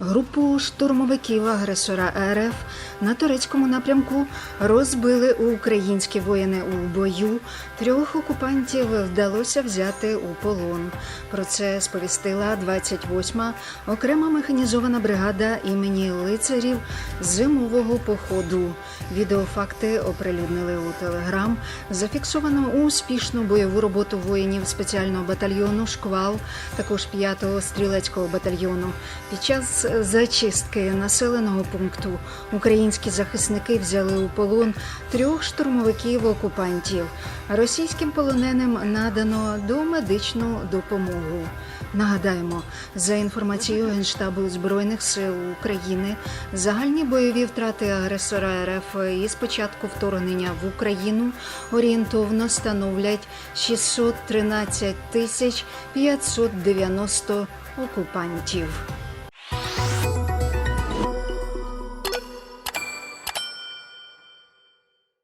Групу штурмовиків агресора РФ на турецькому напрямку розбили українські воїни у бою. Трьох окупантів вдалося взяти у полон. Про це сповістила 28-ма окрема механізована бригада імені лицарів зимового походу. Відеофакти оприлюднили у Телеграм. Зафіксовано успішну бойову роботу воїнів спеціального батальйону Шквал, також 5-го стрілецького батальйону. Під час зачистки населеного пункту українські захисники взяли у полон трьох штурмовиків окупантів. Російським полоненим надано домедичну допомогу. Нагадаємо, за інформацією Генштабу Збройних сил України, загальні бойові втрати агресора РФ із початку вторгнення в Україну орієнтовно становлять 613 тисяч 590 окупантів.